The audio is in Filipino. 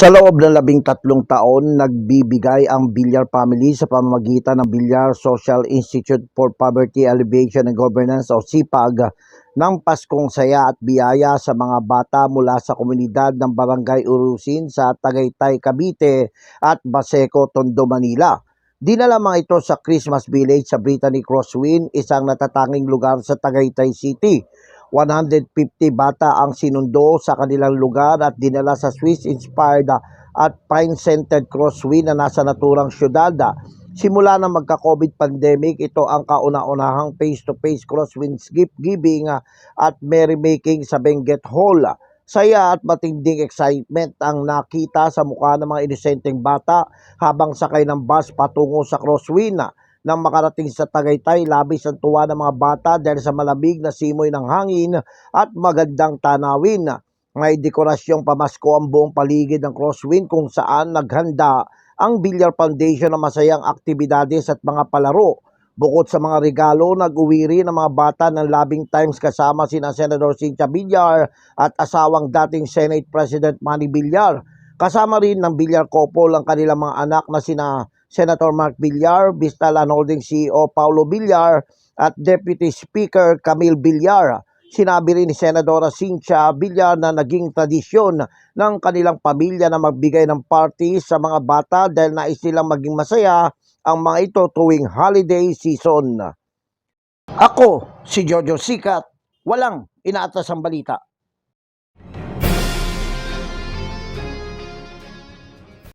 Sa loob ng labing tatlong taon, nagbibigay ang Bilyar family sa pamamagitan ng Bilyar Social Institute for Poverty Alleviation and Governance o SIPAG ng Paskong Saya at Biyaya sa mga bata mula sa komunidad ng Barangay Urusin sa Tagaytay, Cavite at Baseco, Tondo, Manila. Dinala mga ito sa Christmas Village sa Brittany Crosswind, isang natatanging lugar sa Tagaytay City. 150 bata ang sinundo sa kanilang lugar at dinala sa Swiss-inspired at Pine-centered crosswind na nasa naturang syudad. Simula na magka-COVID pandemic, ito ang kauna-unahang face-to-face crosswind gift giving at merrymaking sa Benguet Hall. Saya at matinding excitement ang nakita sa mukha ng mga inosenteng bata habang sakay ng bus patungo sa crosswind. Nang makarating sa Tagaytay, labis ang tuwa ng mga bata dahil sa malamig na simoy ng hangin at magandang tanawin. May dekorasyong pamasko ang buong paligid ng crosswind kung saan naghanda ang Villar Foundation ng masayang aktibidades at mga palaro. Bukod sa mga regalo, nag-uwi rin ang mga bata ng labing times kasama sina Senador Cynthia Villar at asawang dating Senate President Manny Villar. Kasama rin ng Villar couple ang kanilang mga anak na sina Senator Mark Villar, Vistalan Holding CEO Paulo Villar at Deputy Speaker Camille Villar. Sinabi rin ni Senadora Cynthia Villar na naging tradisyon ng kanilang pamilya na magbigay ng party sa mga bata dahil nais nilang maging masaya ang mga ito tuwing holiday season. Ako, si Jojo Sikat, walang inaatas ang balita.